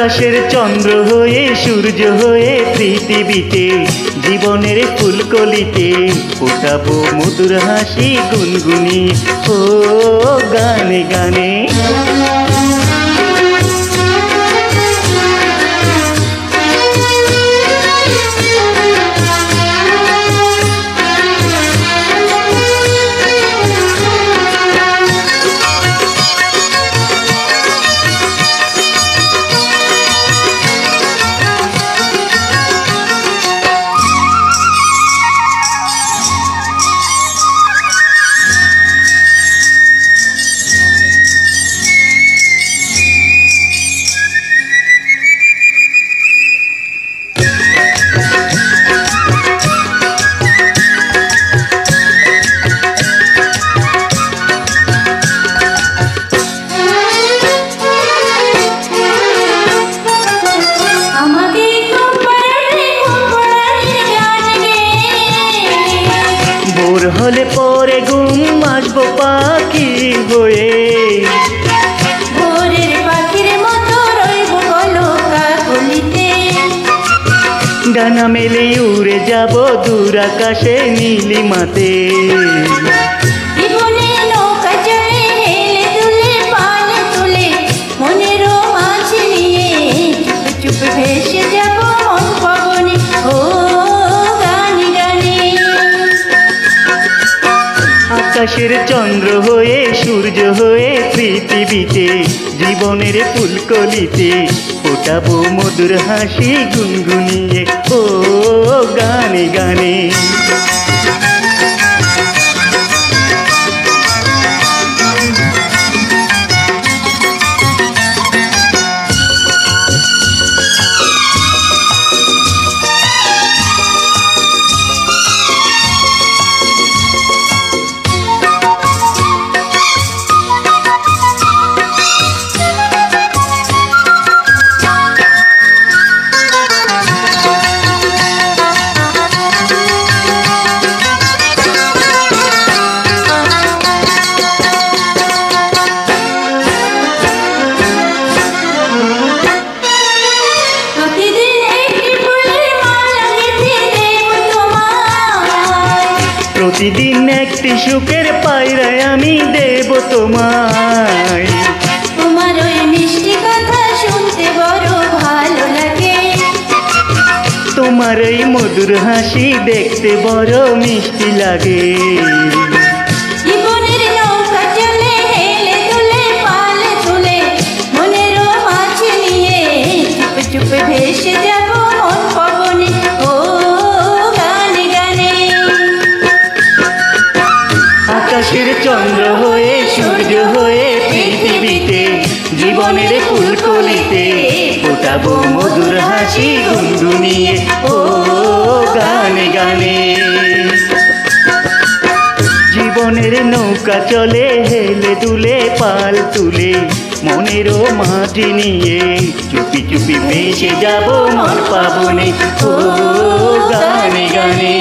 আকাশের চন্দ্র হয়ে, সূর্য হয়ে, পৃথিবীতে, জীবনের ফুলকলিতে ফোটাবো মধুর হাসি, গুনগুনি, ও গানে গানে। মেলে উড়ে যাব দূর আকাশে নীলিমাতে আকাশের চন্দ্র হয়ে সূর্য হয়ে পৃথিবীতে জীবনের ফুলকলিতে ফোটাবো মধুর হাসি গুনগুনিয়ে ও গানে গানে। প্রতিদিন একটি সুখের পায়রায় আমি দেব তোমায়। তোমার ওই মিষ্টি কথা শুনতে বড় ভালো লাগে। তোমার এই মধুর হাসি দেখতে বড় মিষ্টি লাগে। আকাশের চন্দ্র হয়ে, সূর্য হয়ে পৃথিবীতে, জীবনের ফুলকলিতে ফোটাবো মধুর হাসি গুনগুনিয়ে ও গানে গানে। জীবনের নৌকা চলে, হেলে দুলে, পাল তুলে, মনেরও মাটি নিয়ে চুপি চুপি ভেসে যাব মন পাবনে। ও গানে গানে।